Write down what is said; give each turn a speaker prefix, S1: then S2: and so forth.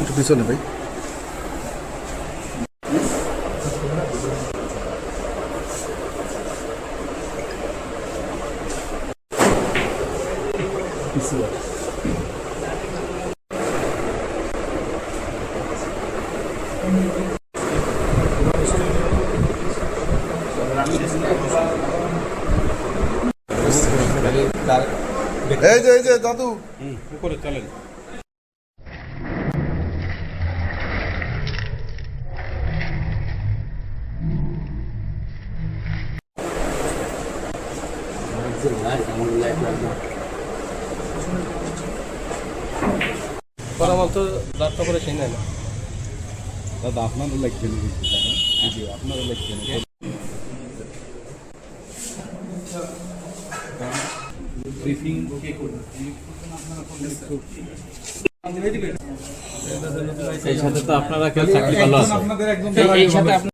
S1: একটু পিছনে ভাই এই যে এই যে দাদু।
S2: উপরে চলেন।
S3: পরামল তো যাত্রা করে সেই না
S2: দাদা আপনারও লাগছে আপনারও লাগছে ব্রিফিং কে করবে
S4: এই সাথে তো আপনারা কেউ চাকরি ভালো আছে।